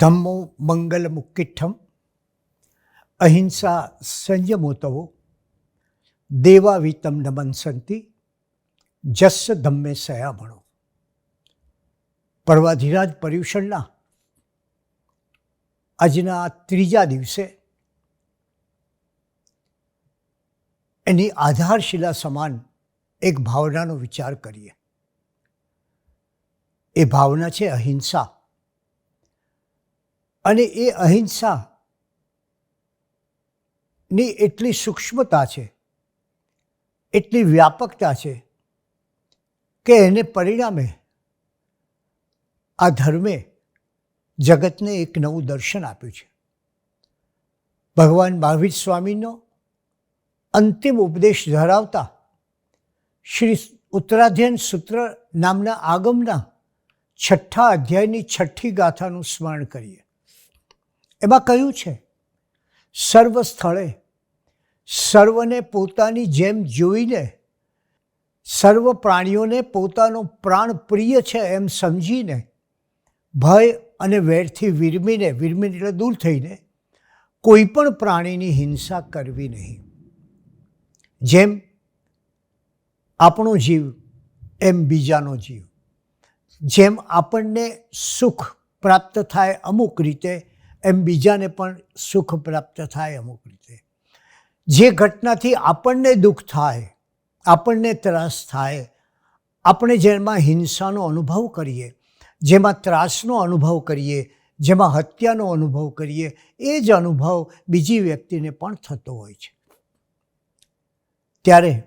ધમ્મો મંગલ મુક્કિઠમ અહિંસા સંયમોતવો દેવાવિતમ નમનસંતિ જસ ધમ્મે સયામણો પર્વાધિરાજ પર્યુષણના આજના ત્રીજા દિવસે એની આધારશિલા સમાન એક ભાવનાનો વિચાર કરીએ એ ભાવના છે અહિંસા અને એ અહિંસાની એટલી સૂક્ષ્મતા છે, એટલી વ્યાપકતા છે કે એને પરિણામે આ ધર્મે જગતને એક નવું દર્શન આપ્યું છે. ભગવાન મહાવીર સ્વામીનો અંતિમ ઉપદેશ ધરાવતા શ્રી ઉત્તરાધ્યન સૂત્ર નામના આગમના છઠ્ઠા અધ્યાયની છઠ્ઠી ગાથાનું સ્મરણ કરીએ. એમાં કહ્યું છે? સર્વ સ્થળે. સર્વને પોતાની જેમ જોઈને સર્વ પ્રાણીઓને પોતાનો પ્રાણ પ્રિય છે એમ સમજીને, ભય અને વેરથી વિરમીને વિરમીને એટલે દૂર થઈને કોઈ પણ પ્રાણીની હિંસા કરવી નહીં. જેમ આપણો જીવ, એમ બીજાનો જીવ. જેમ આપણને સુખ પ્રાપ્ત થાય અમુક રીતે એમ બીજાને પણ સુખ પ્રાપ્ત થાય અમુક રીતે. જે ઘટનાથી આપણને દુઃખ થાય, આપણને ત્રાસ થાય, આપણે જેમાં હિંસાનો અનુભવ કરીએ, જેમાં ત્રાસનો અનુભવ કરીએ, જેમાં હત્યાનો અનુભવ કરીએ, એ જ અનુભવ બીજી વ્યક્તિને પણ થતો હોય છે. ત્યારે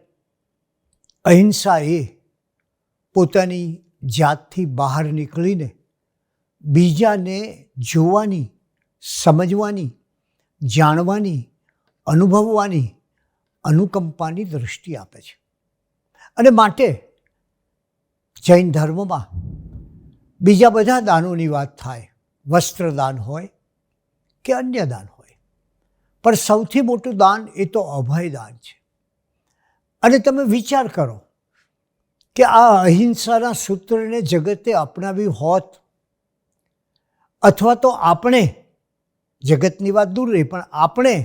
અહિંસા એ પોતાની જાતથી બહાર નીકળીને બીજાને જોવાની સમજવાની, જાણવાની, અનુભવવાની અનુકંપાની દૃષ્ટિ આપે છે. અને માટે જૈન ધર્મમાં બીજા બધા દાનોની વાત થાય. વસ્ત્રદાન હોય કે અન્ય દાન હોય. પણ સૌથી મોટું દાન એ તો અભયદાન છે. અને તમે વિચાર કરો કે આ અહિંસાના સૂત્રને જગતે અપનાવ્યું હોત અથવા તો આપણે જગતની વાત દૂર રહી, પણ આપણે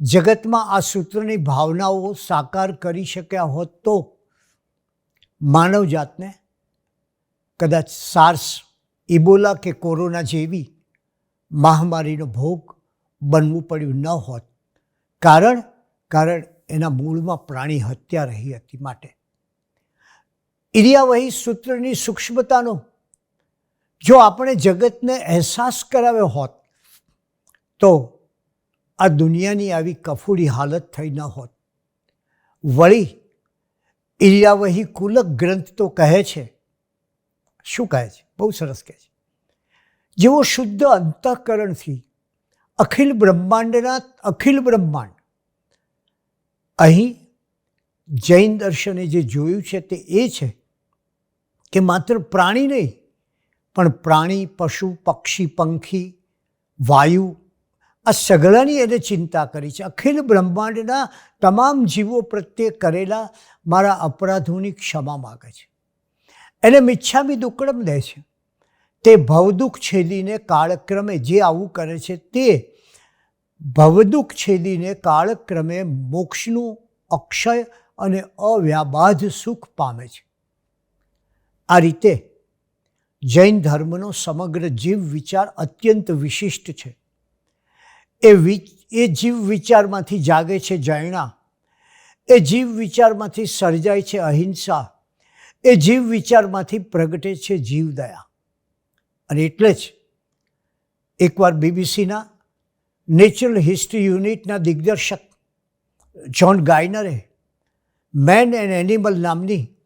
જગતમાં આ સૂત્રની ભાવનાઓ સાકાર કરી શક્યા હોત તો માનવજાતને કદાચ સાર્સ, ઇબોલા કે કોરોના જેવી મહામારીનો ભોગ બનવું પડ્યું ન હોત. કારણ કારણ એના મૂળમાં પ્રાણી હત્યા રહી હતી માટે. ઇરિયાવહી સૂત્રની સૂક્ષ્મતાનો જો આપણે જગતને અહેસાસ કરાવ્યો હોત તો આ દુનિયાની આવી કફોડી હાલત થઈ ન હોત. વળી ઇરિયાવહી કુલક ગ્રંથ તો કહે છે. શું કહે છે? બહુ સરસ કહે છે. જેવો શુદ્ધ અંતઃકરણથી અખિલ બ્રહ્માંડના અખિલ બ્રહ્માંડ અહીં જૈન દર્શને જે જોયું છે તે એ છે કે માત્ર પ્રાણી નહીં, પણ પ્રાણી, પશુ, પક્ષી, પંખી, વાયુ આ સગળાની એને ચિંતા કરી છે. અખિલ બ્રહ્માંડના તમામ જીવો પ્રત્યે કરેલા મારા અપરાધોની ક્ષમા માગે છે. એને મિચ્છામી દુક્કડમ દે છે. તે ભવદુઃખ છેદીને કાળક્રમે જે આવું કરે છે તે ભવદુઃખ છેદીને કાળક્રમે મોક્ષનું અક્ષય અને અવ્યાબાધ સુખ પામે છે. આ રીતે જૈન ધર્મનો સમગ્ર જીવ વિચાર અત્યંત વિશિષ્ટ છે. એ એ જીવ વિચારમાંથી જાગે છે જૈણા એ જીવ વિચારમાંથી સર્જાય છે અહિંસા. એ જીવ વિચારમાંથી પ્રગટે છે જીવદયા અને એટલે જ એકવાર બીબીસીના નેચરલ હિસ્ટ્રી યુનિટના દિગ્દર્શક જ્હોન ગાયનરે મેન એન્ડ એનિમલ નામની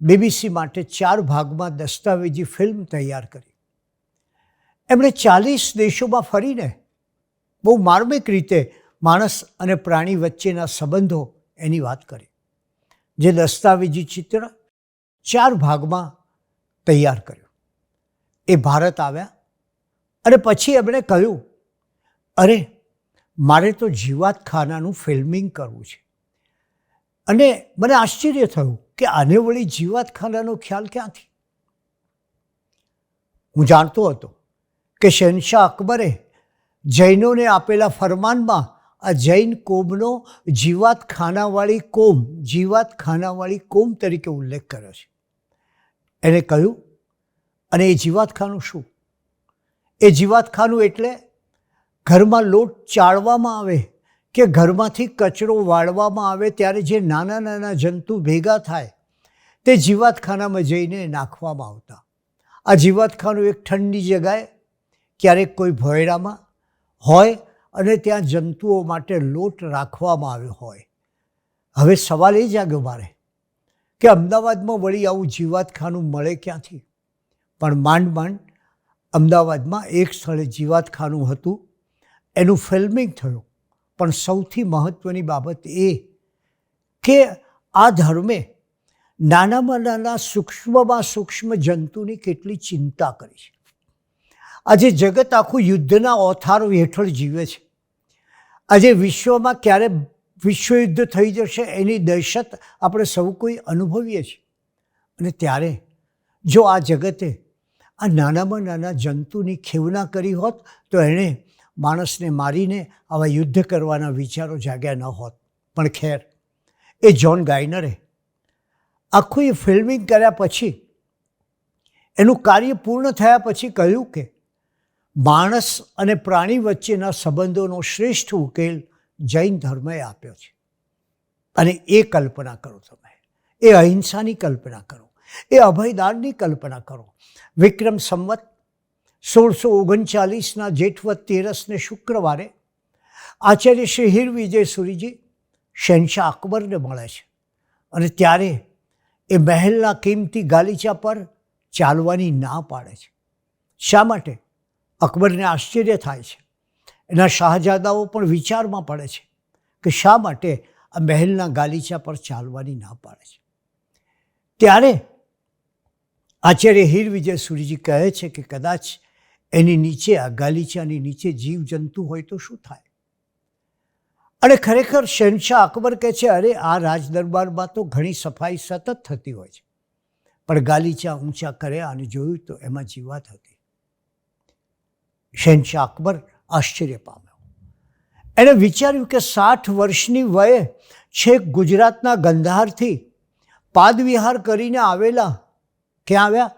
બીબીસી માટે ચાર ભાગમાં દસ્તાવેજી ફિલ્મ તૈયાર કરી. એમણે ચાલીસ દેશોમાં ફરીને બહુ માર્મિક રીતે માણસ અને પ્રાણી વચ્ચેના સંબંધો એની વાત કરી. જે દસ્તાવેજી ચિત્ર ચાર ભાગમાં તૈયાર કર્યું. એ ભારત આવ્યા અને પછી એમણે કહ્યું, અરે, મારે તો જીવાત ખાનાનું ફિલ્મિંગ કરવું છે. અને મને આશ્ચર્ય થયું કે આને વળી જીવાત ખાનાનો ખ્યાલ ક્યાંથી? હું જાણતો હતો કે શહેનશાહ અકબરે જૈનોને આપેલા ફરમાનમાં આ જૈન કોમનો જીવાત ખાનાવાળી કોમ જીવાત ખાનાવાળી કોમ તરીકે ઉલ્લેખ કર્યો છે. એને કહ્યું, અને એ જીવાતખાનું શું? એ જીવાતખાનું એટલે ઘરમાં લોટ ચાળવામાં આવે કે ઘરમાંથી કચરો વાળવામાં આવે ત્યારે જે નાના નાના જંતુ ભેગા થાય તે જીવાતખાનામાં જઈને નાખવામાં આવતા. આ જીવાતખાનું એક ઠંડી જગાએ ક્યારેક કોઈ ભોયડામાં હોય અને ત્યાં જંતુઓ માટે લોટ રાખવામાં આવ્યો હોય. હવે સવાલ એ જાગ્યો મારે કે અમદાવાદમાં વળી આવું જીવાતખાનું મળે ક્યાંથી? પણ માંડ માંડ, અમદાવાદમાં એક સ્થળે જીવાતખાનું હતું, એનું ફિલ્મિંગ થયું. પણ સૌથી મહત્ત્વની બાબત એ કે આ ધર્મે નાનામાં નાના સૂક્ષ્મમાં સૂક્ષ્મ જંતુની કેટલી ચિંતા કરી છે. આજે જગત આખું યુદ્ધના ઓથારો હેઠળ જીવે છે. આજે વિશ્વમાં ક્યારે વિશ્વયુદ્ધ થઈ જશે એની દહેશત આપણે સૌ કોઈ અનુભવીએ છીએ. અને ત્યારે જો આ જગતે આ નાનામાં નાના જંતુની ખેવના કરી હોત, તો એણે માણસને મારીને આવા યુદ્ધ કરવાના વિચારો જાગ્યા ન હોત. પણ ખેર, એ જ્હોન ગાયનરે આખું એ ફિલ્મિંગ કર્યા પછી, એનું કાર્ય પૂર્ણ થયા પછી કહ્યું કે માણસ અને પ્રાણી વચ્ચેના સંબંધોનો શ્રેષ્ઠ ઉકેલ જૈન ધર્મએ આપ્યો છે. અને એ કલ્પના કરો તમે. એ અહિંસાની કલ્પના કરો. એ અભયદાનની કલ્પના કરો. વિક્રમ સંવત સોળસો ઓગણચાલીસના જેઠવત તેરસને શુક્રવારે આચાર્ય શ્રી હિર વિજય સુરીજી શહેનશાહ અકબરને મળે છે. અને ત્યારે એ મહેલના કિંમતી ગાલીચા પર ચાલવાની ના પાડે છે. શા માટે? અકબરને આશ્ચર્ય થાય છે. એના શાહજાદાઓ પણ વિચારમાં પડે છે કે શા માટે આ મહેલના ગાલીચા પર ચાલવાની ના પાડે છે. ત્યારે આચાર્ય હીર વિજય સુરીજી કહે છે કે કદાચ એની નીચે આ ગાલીચાની નીચે જીવજંતુ હોય તો શું થાય? અને ખરેખર શહેનશાહ અકબર કહે છે, અરે, આ રાજદરબારમાં તો ઘણી સફાઈ સતત થતી હોય છે. પણ ગાલીચા ઊંચા કર્યા અને જોયું તો એમાં જીવાત હતી. શહેનશાહ અકબર આશ્ચર્ય પામ્યો. એણે વિચાર્યું કે સાઠ વર્ષની વયે છેક ગુજરાતના ગંધારથી પાદવિહાર કરીને આવેલા ક્યાં આવ્યા?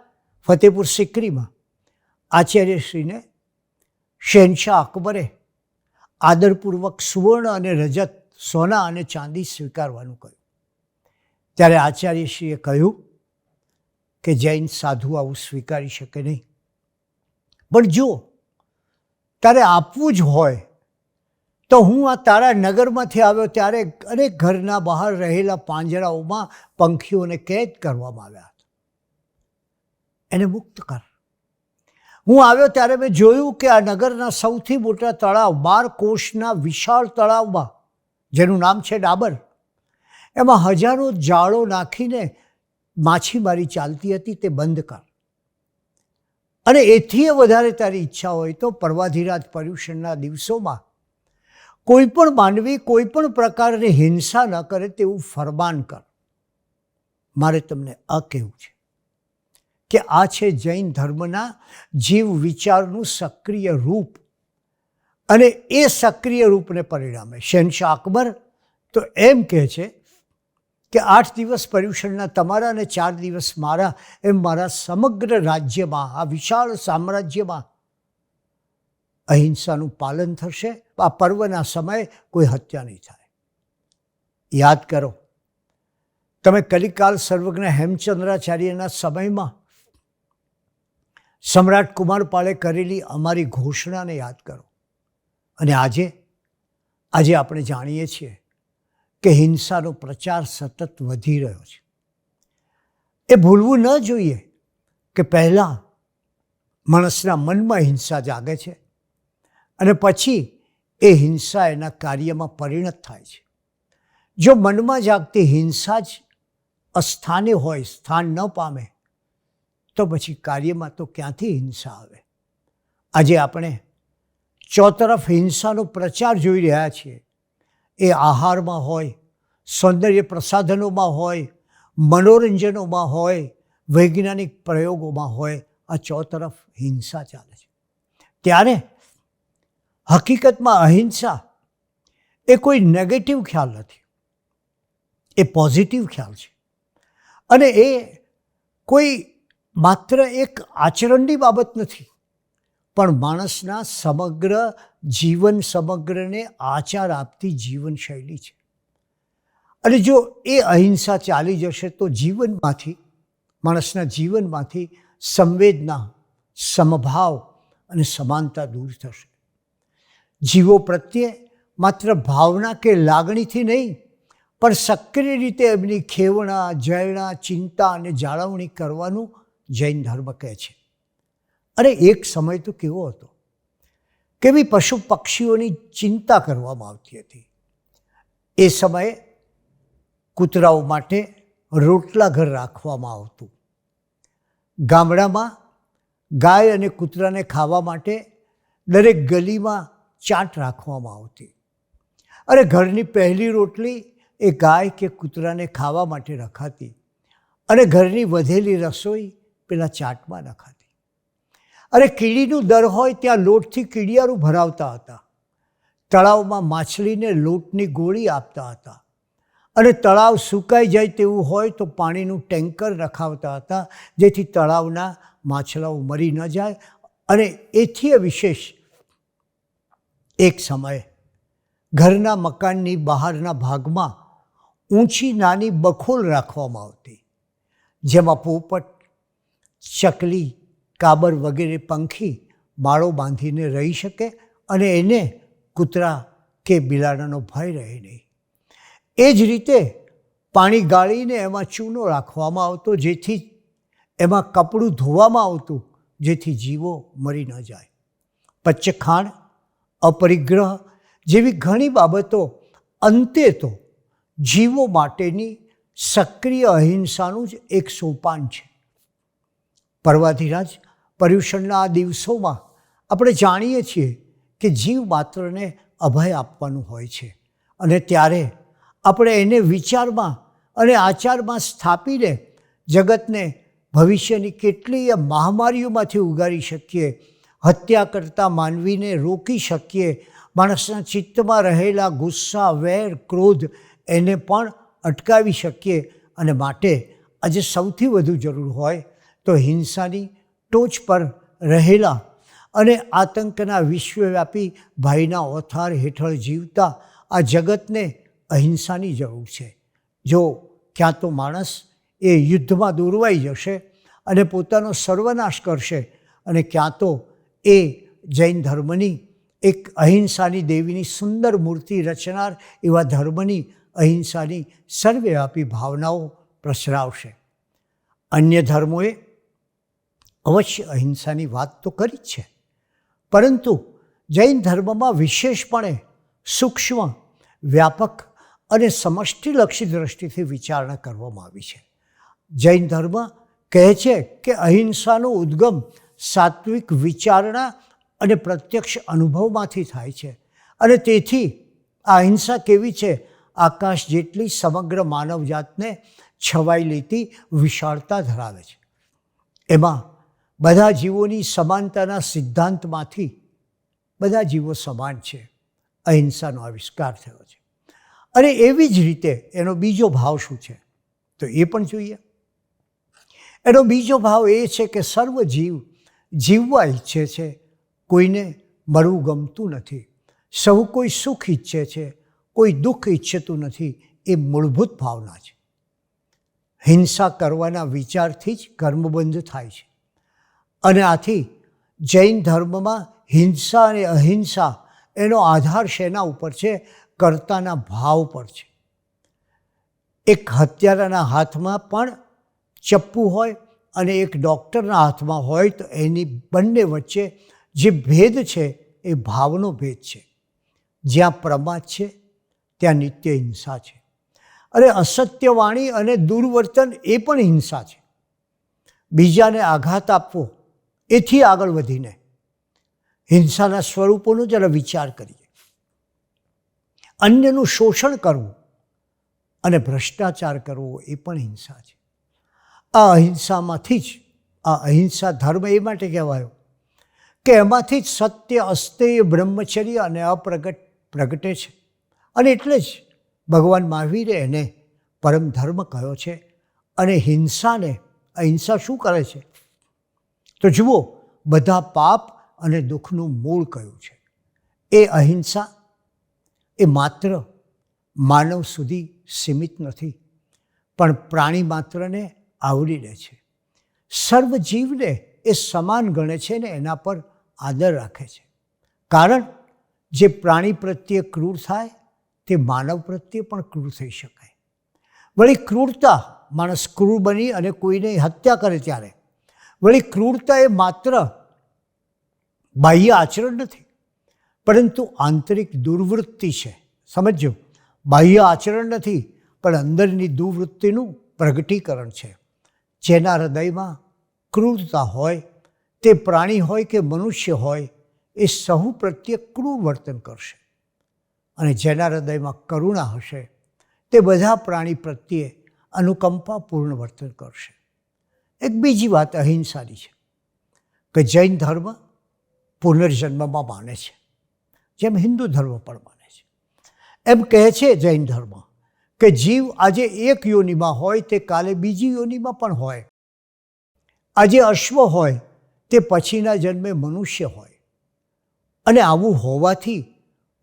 ફતેપુર સિકરીમાં. આચાર્યશ્રીને શહેનશાહ અકબરે આદરપૂર્વક સુવર્ણ અને રજત સોના અને ચાંદી સ્વીકારવાનું કહ્યું. ત્યારે આચાર્યશ્રીએ કહ્યું કે જૈન સાધુ આવું સ્વીકારી શકે નહીં. પણ જો તારે આપવું જ હોય, તો હું આ તારા નગરમાંથી આવ્યો ત્યારે અનેક ઘરના બહાર રહેલા પાંજરાઓમાં પંખીઓને કેદ કરવામાં આવ્યા હતા. એને મુક્ત કર. હું આવ્યો ત્યારે મેં જોયું કે આ નગરના સૌથી મોટા તળાવ, બાર કોષના વિશાળ તળાવમાં, જેનું નામ છે ડાબર, એમાં હજારો જાળો નાખીને માછીમારી ચાલતી હતી તે બંધ કર. અને એથી વધારે તારી ઈચ્છા હોય તો પર્વાધિરાજ પર્યુષણના દિવસોમાં કોઈ પણ માનવી કોઈ પણ પ્રકારની હિંસા ન કરે તેવું ફરમાન કર. મારે તમને આ કહેવું છે કે આ છે જૈન ધર્મના જીવ વિચારનું સક્રિય રૂપ અને એ સક્રિય રૂપને પરિણામે. શહેનશાહ અકબર તો એમ કહે છે કે આઠ દિવસ પર્યુષણના તમારા અને ચાર દિવસ મારા એમ મારા સમગ્ર રાજ્યમાં, આ વિશાળ સામ્રાજ્યમાં અહિંસાનું પાલન થશે. આ પર્વના સમયે કોઈ હત્યા નહીં થાય. યાદ કરો, તમે કલિકાલ સર્વજ્ઞ હેમચંદ્રાચાર્યના સમયમાં સમ્રાટ કુમારપાળે કરેલી અમારી ઘોષણાને યાદ કરો. અને આજે આજે આપણે જાણીએ છીએ કે હિંસાનો પ્રચાર સતત વધી રહ્યો છે. એ ભૂલવું ન જોઈએ કે પહેલાં માણસના મનમાં હિંસા જાગે છે અને પછી એ હિંસા એના કાર્યમાં પરિણત થાય છે. જો મનમાં જાગતી હિંસા જ અસ્થાને હોય, સ્થાન ન પામે, તો પછી કાર્યમાં તો ક્યાંથી હિંસા આવે? આજે આપણે ચોતરફ હિંસાનો પ્રચાર જોઈ રહ્યા છીએ. એ આહારમાં હોય, સૌંદર્ય પ્રસાધનોમાં હોય, મનોરંજનોમાં હોય, વૈજ્ઞાનિક પ્રયોગોમાં હોય, આ ચોતરફ હિંસા ચાલે છે. ત્યારે હકીકતમાં અહિંસા એ કોઈ નેગેટિવ ખ્યાલ નથી. એ પોઝિટિવ ખ્યાલ છે. અને એ કોઈ માત્ર એક આચરણની બાબત નથી, પણ માણસના સમગ્ર જીવન સમગ્રને આચાર આપતી જીવનશૈલી છે. અને જો એ અહિંસા ચાલી જશે તો જીવનમાંથી, માણસના જીવનમાંથી સંવેદના, સમભાવ અને સમાનતા દૂર થશે. જીવો પ્રત્યે માત્ર ભાવના કે લાગણીથી નહીં, પણ સક્રિય રીતે એમની ખેવણા જયણા ચિંતા અને જાળવણી કરવાનું જૈન ધર્મ કહે છે. અરે એક સમય તો કેવો હતો? કેવી પશુ પક્ષીઓની ચિંતા કરવામાં આવતી હતી? એ સમયે કૂતરાઓ માટે રોટલા ઘર રાખવામાં આવતું. ગામડામાં ગાય અને કૂતરાને ખાવા માટે દરેક ગલીમાં ચાટ રાખવામાં આવતી. અરે, ઘરની પહેલી રોટલી એ ગાય કે કૂતરાને ખાવા માટે રખાતી અને ઘરની વધેલી રસોઈ પેલા ચાટમાં નખાતી અરે કીડીનું દર હોય ત્યાં લોટથી કીડિયારું ભરાવતા હતા. તળાવમાં માછલીને લોટની ગોળી આપતા હતા. અને તળાવ સુકાઈ જાય તેવું હોય તો પાણીનું ટેન્કર રખાવતા હતા, જેથી તળાવના માછલાઓ મરી ન જાય. અને એથી વિશેષ એક સમયે ઘરના મકાનની બહારના ભાગમાં ઊંચી નાની બખોલ રાખવામાં આવતી, જેમાં પોપટ, ચકલી કાબર વગેરે પંખી માળો બાંધીને રહી શકે અને એને કૂતરા કે બિલાડાનો ભય રહે નહીં. એ જ રીતે પાણી ગાળીને એમાં ચૂનો રાખવામાં આવતો જેથી એમાં કપડું ધોવામાં આવતું જેથી જીવો મરી ન જાય. પચ્ચખાણ અપરિગ્રહ જેવી ઘણી બાબતો અંતે તો જીવો માટેની સક્રિય અહિંસાનું જ એક સોપાન છે. પર્વાધિરાજ પર્યુષણના દિવસોમાં આપણે જાણીએ છીએ કે જીવ માત્રને અભય આપવાનું હોય છે. અને ત્યારે આપણે એને વિચારમાં અને આચારમાં સ્થાપીને જગતને ભવિષ્યની કેટલીય મહામારીઓમાંથી ઉગારી શકીએ, હત્યા કરતા માનવીને રોકી શકીએ, માણસના ચિત્તમાં રહેલા ગુસ્સા, વેર, ક્રોધ એને પણ અટકાવી શકીએ. અને માટે આજે સૌથી વધુ જરૂર હોય તો હિંસાની ટોચ પર રહેલા અને આતંકના વિશ્વવ્યાપી ભાઈના ઓથાર હેઠળ જીવતા આ જગતને અહિંસાની જરૂર છે. જો ક્યાં તો માણસ એ યુદ્ધમાં દોરવાઈ જશે અને પોતાનો સર્વનાશ કરશે અને ક્યાં તો એ જૈન ધર્મની એક અહિંસાની દેવીની સુંદર મૂર્તિ રચનાર એવા ધર્મની અહિંસાની સર્વવ્યાપી ભાવનાઓ પ્રસરાવશે. અન્ય ધર્મોએ અવશ્ય અહિંસાની વાત તો કરી જ છે. પરંતુ જૈન ધર્મમાં વિશેષપણે સૂક્ષ્મ, વ્યાપક અને સમષ્ટિલક્ષી દ્રષ્ટિથી વિચારણા કરવામાં આવી છે. જૈન ધર્મ કહે છે કે અહિંસાનો ઉદ્ગમ સાત્વિક વિચારણા અને પ્રત્યક્ષ અનુભવમાંથી થાય છે અને તેથી આ અહિંસા કેવી છે? આકાશ જેટલી સમગ્ર માનવજાતને છવાઈ લેતી વિશાળતા ધરાવે છે. એમાં બધા જીવોની સમાનતાના સિદ્ધાંતમાંથી બધા જીવો સમાન છે. અહિંસાનો આવિષ્કાર થયો છે. અને એવી જ રીતે એનો બીજો ભાવ શું છે? તો એ પણ જોઈએ. એનો બીજો ભાવ એ છે કે સર્વ જીવ જીવવા ઈચ્છે છે, કોઈને મરવું ગમતું નથી. સૌ કોઈ સુખ ઈચ્છે છે, કોઈ દુઃખ ઈચ્છતું નથી, એ મૂળભૂત ભાવના છે. હિંસા કરવાના વિચારથી જ કર્મબંધ થાય છે. અને આથી જૈન ધર્મમાં હિંસા અને અહિંસા એનો આધાર શેના ઉપર છે? કર્તાના ભાવ પર છે. એક હત્યારાના હાથમાં પણ ચપ્પુ હોય અને એક ડૉક્ટરના હાથમાં હોય તો એની બંને વચ્ચે જે ભેદ છે એ ભાવનો ભેદ છે. જ્યાં પ્રમાદ છે, ત્યાં નિત્ય હિંસા છે. અને અસત્યવાણી અને દુર્વર્તન એ પણ હિંસા છે. બીજાને આઘાત આપવો એથી આગળ વધીને હિંસાના સ્વરૂપોનો જરા વિચાર કરીએ. અન્યનું શોષણ કરવું અને ભ્રષ્ટાચાર કરવો એ પણ હિંસા છે. આ અહિંસામાંથી જ, આ અહિંસા ધર્મ એ માટે કહેવાયો કે એમાંથી જ સત્ય, અસ્તેય, બ્રહ્મચર્ય અને અપ્રગટ પ્રગટે છે. અને એટલે જ ભગવાન મહાવીરે એને પરમ ધર્મ કહ્યો છે અને હિંસાને, અહિંસા શું કરે છે? તો જુઓ, બધા પાપ અને દુઃખનું મૂળ કયું છે? એ અહિંસા? એ માત્ર માનવ સુધી સીમિત નથી, પણ પ્રાણી માત્રને આવરી લે છે. સર્વ જીવને એ સમાન ગણે છે ને એના પર આદર રાખે છે. કારણ, જે પ્રાણી પ્રત્યે ક્રૂર થાય, તે માનવ પ્રત્યે પણ ક્રૂર થઈ શકાય. વળી ક્રૂરતા માણસ ક્રૂર બની અને કોઈને હત્યા કરે ત્યારે વળી ક્રૂરતા એ માત્ર બાહ્ય આચરણ નથી, પરંતુ આંતરિક દુર્વૃત્તિ છે. સમજો બાહ્ય આચરણ નથી, પણ અંદરની દુર્વૃત્તિનું પ્રગટીકરણ છે. જેના હૃદયમાં ક્રૂરતા હોય, તે પ્રાણી હોય કે મનુષ્ય હોય, એ સહુ પ્રત્યે ક્રૂર વર્તન કરશે. અને જેના હૃદયમાં કરુણા હશે, તે બધા પ્રાણી પ્રત્યે અનુકંપાપૂર્ણ વર્તન કરશે. એક બીજી વાત અહિંસાની છે કે જૈન ધર્મ પુનર્જન્મમાં માને છે. જેમ હિન્દુ ધર્મ પણ માને છે. એમ કહે છે જૈન ધર્મ કે જીવ આજે એક યોનિમાં હોય તે કાલે બીજી યોનિમાં પણ હોય. આજે અશ્વ હોય તે પછીના જન્મે મનુષ્ય હોય. અને આવું હોવાથી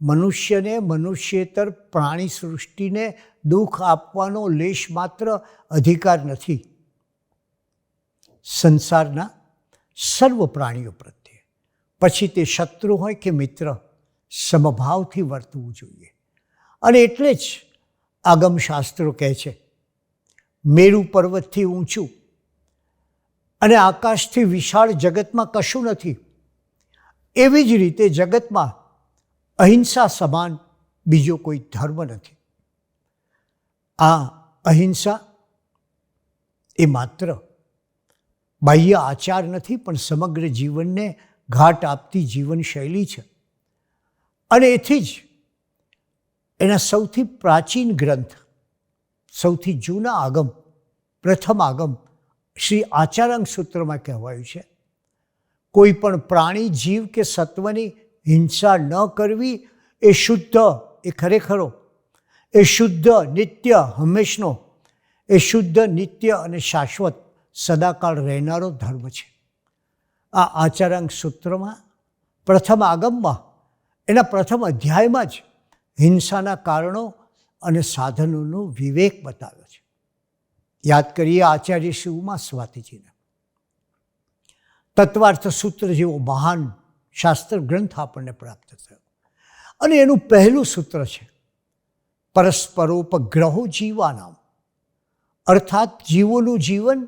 મનુષ્યને મનુષ્યેતર પ્રાણી સૃષ્ટિને દુઃખ આપવાનો લેશ માત્ર અધિકાર નથી. સંસારના સર્વ પ્રાણીઓ પ્રત્યે. પછી તે શત્રુ હોય કે મિત્ર, સમભાવથી વર્તવું જોઈએ. અને એટલે જ આગમશાસ્ત્રો કહે છે, મેરુ પર્વતથી ઊંચું અને આકાશથી વિશાળ જગતમાં કશું નથી. એવી જ રીતે જગતમાં અહિંસા સમાન બીજો કોઈ ધર્મ નથી. આ અહિંસા એ માત્ર બાહ્ય આચાર નથી, પણ સમગ્ર જીવનને ઘાટ આપતી જીવનશૈલી છે. અને એથી જ એના સૌથી પ્રાચીન ગ્રંથ, સૌથી જૂના આગમ, પ્રથમ આગમ શ્રી આચારાંગ સૂત્રમાં કહેવાયું છે, કોઈ પણ પ્રાણી, જીવ કે સત્વની હિંસા ન કરવી, એ શુદ્ધ, એ ખરેખરો, એ શુદ્ધ નિત્ય હંમેશનો, એ શુદ્ધ, નિત્ય અને શાશ્વત સદાકાળ રહેનારો ધર્મ છે. આ આચારાંક સૂત્રમાં પ્રથમ આગમમાં, એના પ્રથમ અધ્યાયમાં જ હિંસાના કારણો અને સાધનોનો વિવેક બતાવ્યો છે. યાદ કરીએ આચાર્ય શ્રી ઉમા સ્વાતિજીને. તત્વાર્થ સૂત્ર જેવો મહાન શાસ્ત્ર ગ્રંથ આપણને પ્રાપ્ત થયો. અને એનું પહેલું સૂત્ર છે, પરસ્પરોપગ્રહો જીવાનામ. અર્થાત જીવોનું જીવન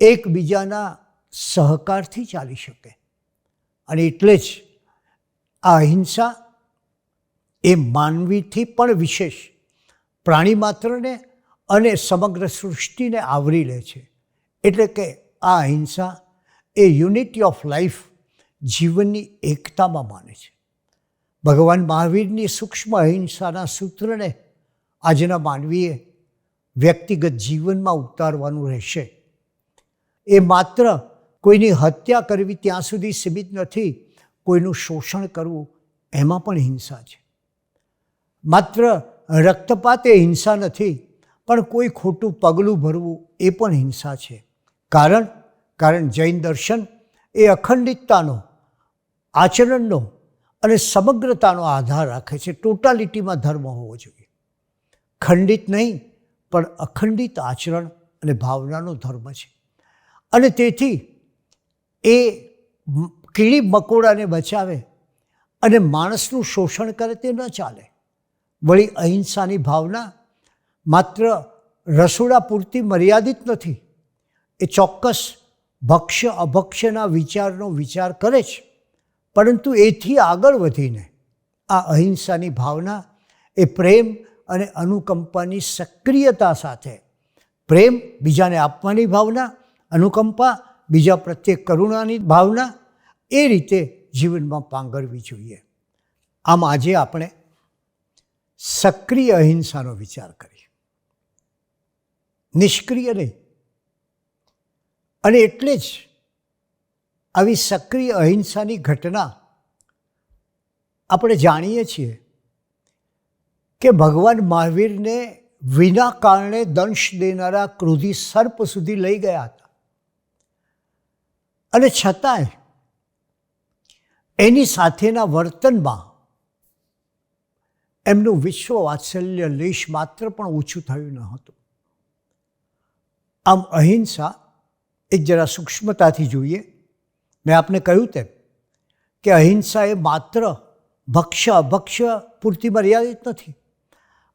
એકબીજાના સહકારથી ચાલી શકે. અને એટલે જ આ અહિંસા એ માનવીથી પણ વિશેષ. પ્રાણી માત્રને અને સમગ્ર સૃષ્ટિને આવરી લે છે. એટલે કે આ અહિંસા એ યુનિટી ઓફ લાઈફ જીવનની એકતામાં માને છે. ભગવાન મહાવીરની સૂક્ષ્મ અહિંસાના સૂત્રને આજના માનવીએ વ્યક્તિગત જીવનમાં ઉતારવાનું રહેશે. એ માત્ર કોઈની હત્યા કરવી ત્યાં સુધી સીમિત નથી, કોઈનું શોષણ કરવું એમાં પણ હિંસા છે. માત્ર રક્તપાત એ હિંસા નથી, પણ કોઈ ખોટું પગલું ભરવું એ પણ હિંસા છે. કારણ કારણ જૈન દર્શન એ અખંડિતતાનો, આચરણનો અને સમગ્રતાનો આધાર રાખે છે. ટોટાલિટીમાં ધર્મ હોવો જોઈએ. ખંડિત નહીં, પણ અખંડિત આચરણ અને ભાવનાનો ધર્મ છે. અને તેથી એ કીડી મકોડાને બચાવે અને માણસનું શોષણ કરે તે ન ચાલે. વળી અહિંસાની ભાવના માત્ર રસોડા પૂરતી મર્યાદિત નથી, એ ચોક્કસ ભક્ષ્ય અભક્ષ્યના વિચારનો વિચાર કરે છે. પરંતુ એથી આગળ વધીને આ અહિંસાની ભાવના એ પ્રેમ અને અનુકંપાની સક્રિયતા સાથે, પ્રેમ બીજાને આપવાની ભાવના અનુકંપા, બીજા પ્રત્યે કરુણાની ભાવના, એ રીતે જીવનમાં પાંગરવી જોઈએ. આમ આજે આપણે સક્રિય અહિંસાનો વિચાર કરીએ. નિષ્ક્રિય નહીં. અને એટલે જ આવી સક્રિય અહિંસાની ઘટના આપણે જાણીએ છીએ કે ભગવાન મહાવીરને વિના કારણે દંશ દેનારા ક્રોધી સર્પ સુધી લઈ ગયા હતા. અને છતાંય એની સાથેના વર્તનમાં એમનું વિશ્વ વાત્સલ્ય લેશ માત્ર પણ ઓછું થયું ન હતું. આમ અહિંસા એક જરા સૂક્ષ્મતાથી જોઈએ. મેં આપને કહ્યું તેમ કે અહિંસા એ માત્ર ભક્ષ્ય અભક્ષ્ય પૂરતી મર્યાદિત નથી.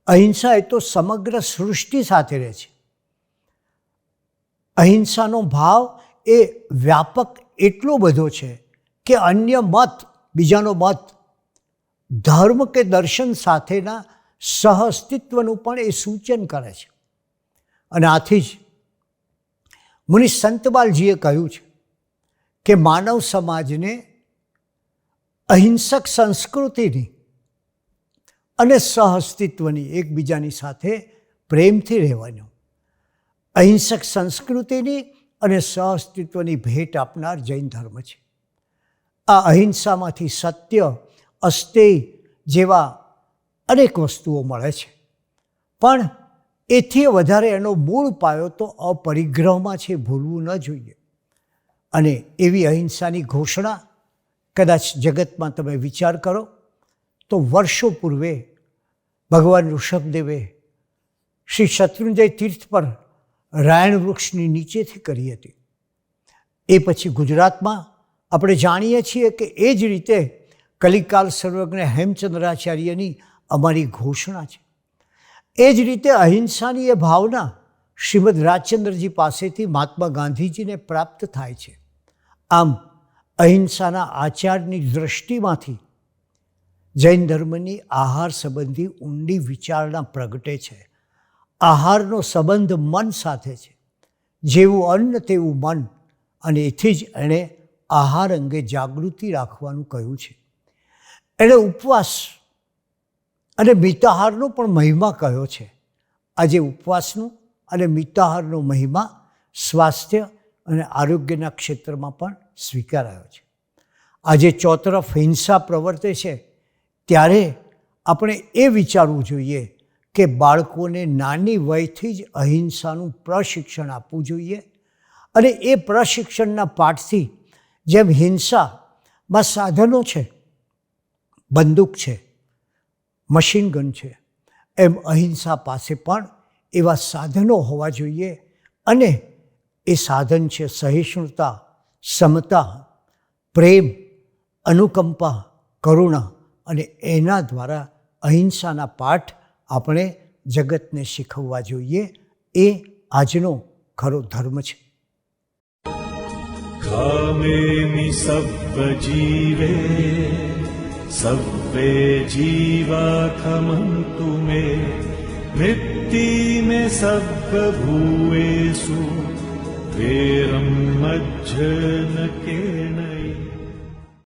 અહિંસા એ તો સમગ્ર સૃષ્ટિ સાથે રહે છે. અહિંસાનો ભાવ એ વ્યાપક એટલો બધો છે કે અન્ય મત, બીજાનો મત, ધર્મ કે દર્શન સાથેના સહઅસ્તિત્વનું પણ એ સૂચન કરે છે. અને આથી જ મુનિ સંતબાલજીએ કહ્યું છે કે માનવ સમાજને અહિંસક સંસ્કૃતિની અને સહઅસ્તિત્વની એકબીજાની સાથે પ્રેમથી રહેવાનું, અહિંસક સંસ્કૃતિની અને સહઅસ્તિત્વની ભેટ આપનાર જૈન ધર્મ છે. આ અહિંસામાંથી સત્ય અસ્તેય જેવા અનેક વસ્તુઓ મળે છે. પણ એથી વધારે એનો મૂળ પાયો તો અપરિગ્રહમાં છે, ભૂલવું ન જોઈએ. અને એવી અહિંસાની ઘોષણા કદાચ જગતમાં તમે વિચાર કરો, તો વર્ષો પૂર્વે ભગવાન ઋષભદેવે શ્રી શત્રુંજય તીર્થ પર રાયણ વૃક્ષની નીચેથી કરી હતી. એ પછી ગુજરાતમાં આપણે જાણીએ છીએ કે એ જ રીતે કલિકાલ સર્વજ્ઞ હેમચંદ્રાચાર્યની અમારી ઘોષણા છે. એ જ રીતે અહિંસાની એ ભાવના શ્રીમદ રાજચંદ્રજી પાસેથી મહાત્મા ગાંધીજીને પ્રાપ્ત થાય છે. આમ અહિંસાના આચારની દૃષ્ટિમાંથી જૈન ધર્મની આહાર સંબંધી ઊંડી વિચારણા પ્રગટે છે. આહારનો સંબંધ મન સાથે છે. જેવું અન્ન તેવું મન. અને એથી જ એણે આહાર અંગે જાગૃતિ રાખવાનું કહ્યું છે. એણે ઉપવાસ અને મિતાહારનો પણ મહિમા કહ્યો છે. આજે ઉપવાસનું અને મિતાહારનો મહિમા સ્વાસ્થ્ય અને આરોગ્યના ક્ષેત્રમાં પણ સ્વીકારાયો છે. આજે ચોતરફ હિંસા પ્રવર્તે છે. ત્યારે આપણે એ વિચારવું જોઈએ કે બાળકોને નાની વયથી જ અહિંસાનું પ્રશિક્ષણ આપવું જોઈએ. અને એ પ્રશિક્ષણના પાઠથી જેમ હિંસામાં સાધનો છે, બંદૂક છે, મશીન ગન છે, એમ અહિંસા પાસે પણ એવા સાધનો હોવા જોઈએ. અને એ સાધન છે સહિષ્ણુતા, સમતા, પ્રેમ, અનુકંપા, કરુણા અને એના દ્વારા અહિંસાના પાઠ આપણે જગતને શીખવવા જોઈએ. એ આજનો ખરો ધર્મ છે. કામેમી જીવા ખમંતુ મે. વૃત્તિ મે ભૂએ સુ વેરમ મજ્જન કેણ